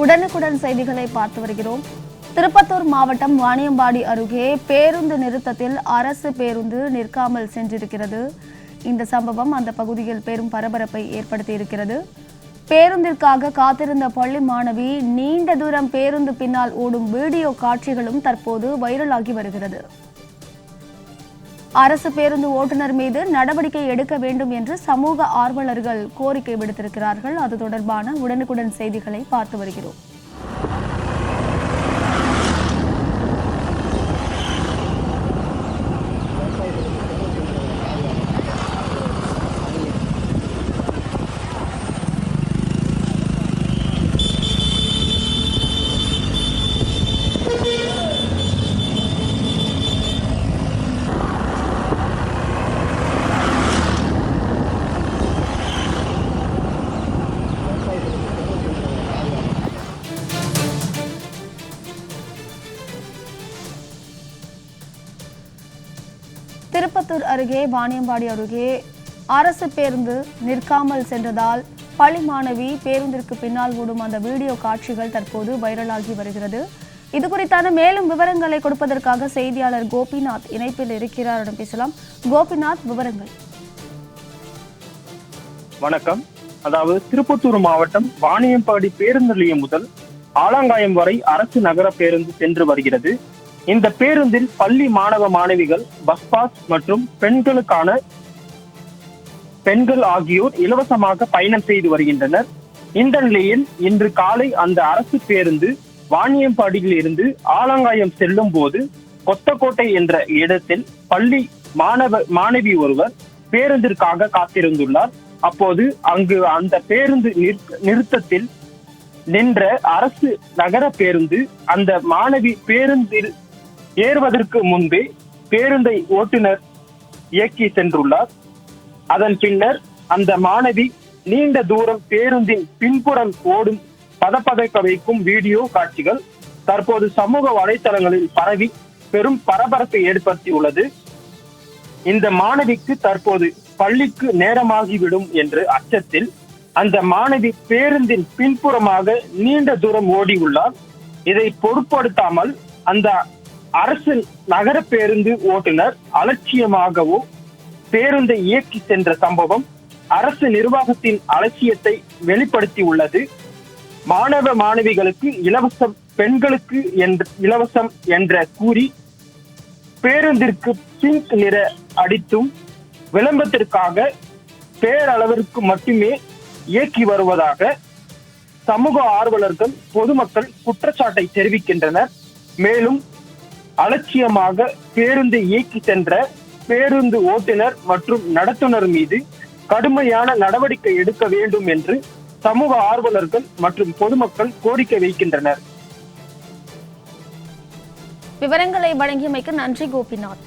உடனுக்குடன் செய்திகளை பார்த்து வருகிறோம். திருப்பத்தூர் மாவட்டம் வாணியம்பாடி அருகே பேருந்து நிறுத்தத்தில் அரசு பேருந்து நிற்காமல் சென்றிருக்கிறது. இந்த சம்பவம் அந்த பகுதியில் பெரும் பரபரப்பை ஏற்படுத்தியிருக்கிறது. பேருந்திற்காக காத்திருந்த பள்ளி மாணவி நீண்ட தூரம் பேருந்து பின்னால் ஓடும் வீடியோ காட்சிகளும் தற்போது வைரலாகி வருகிறது. அரசு பேருந்து ஓட்டுநர் மீது நடவடிக்கை எடுக்க வேண்டும் என்று சமூக ஆர்வலர்கள் கோரிக்கை விடுத்திருக்கிறார்கள். அது தொடர்பான உடனுக்குடன் செய்திகளை பார்த்து வருகிறோம். திருப்பத்தூர் அருகே வாணியம்பாடி அருகே அரசு பேருந்து நிற்காமல் சென்றதால் பள்ளி மாணவி பேருந்திற்கு பின்னால் ஓடும் அந்த வீடியோ காட்சிகள் தற்போது வைரலாகி வருகிறது. இது குறித்தான மேலும் விவரங்களை கொடுப்பதற்காக செய்தியாளர் கோபிநாத் இணைப்பில் இருக்கிறார். பேசலாம். கோபிநாத் விவரங்கள். வணக்கம். அதாவது திருப்பத்தூர் மாவட்டம் வாணியம்பாடி பேருந்து நிலையம் முதல் ஆலாங்காயம் வரை அரசு நகர பேருந்து சென்று வருகிறது. இந்த பேருந்தில் பள்ளி மாணவ மாணவிகள் பஸ் பாஸ் மற்றும் பெண்களுக்கான பெண்கள் ஆகியோர் இலவசமாக பயணம் செய்து வருகின்றனர். இந்த நிலையில் இன்று காலை அந்த அரசு பேருந்து வாணியம்பாடியில் இருந்து ஆலங்காயம் செல்லும் போது கொத்தக்கோட்டை என்ற இடத்தில் பள்ளி மாணவ மாணவி ஒருவர் பேருந்திற்காக காத்திருந்துள்ளார். அப்போது அங்கு அந்த பேருந்து நிறுத்தத்தில் நின்ற அரசு நகர பேருந்து அந்த மாணவி பேருந்தில் ஏறுவதற்கு முன்பே பேருந்தை ஓட்டுநர் இயக்கி சென்றுள்ளார். அதன் பின்னர் அந்த மாணவி நீண்ட தூரம் பேருந்தின் பின்புறம் ஓடும் பதப்பதைக்க வைக்கும் வீடியோ காட்சிகள் தற்போது சமூக வலைதளங்களில் பரவி பெரும் பரபரப்பை ஏற்படுத்தியுள்ளது. இந்த மாணவிக்கு தற்போது பள்ளிக்கு நேரமாகிவிடும் என்று அச்சத்தில் அந்த மாணவி பேருந்தின் பின்புறமாக நீண்ட தூரம் ஓடியுள்ளார். இதை பொருட்படுத்தாமல் அந்த அரசு நகர பேருந்து ஓட்டுநர் அலட்சியமாகவோ பேருந்தை இயக்கி சென்ற சம்பவம் அரசு நிர்வாகத்தின் அலட்சியத்தை வெளிப்படுத்தி உள்ளது மாணவ மாணவிகளுக்கு இலவசம் பெண்களுக்கு என்ற இலவசம் என்ற கூறி பேருந்திற்கு பிங்க் நிற அடித்தும் விளம்பரத்திற்காக பேரளவிற்கு மட்டுமே இயக்கி வருவதாக சமூக ஆர்வலர்கள் பொதுமக்கள் குற்றச்சாட்டை தெரிவிக்கின்றனர். மேலும் அலட்சியமாக பேருந்தை இயக்கி சென்ற பேருந்து ஓட்டுநர் மற்றும் நடத்துனர் மீது கடுமையான நடவடிக்கை எடுக்க வேண்டும் என்று சமூக ஆர்வலர்கள் மற்றும் பொதுமக்கள் கோரிக்கை வைக்கின்றனர். விவரங்களை வழங்கியமைக்கு நன்றி கோபிநாத்.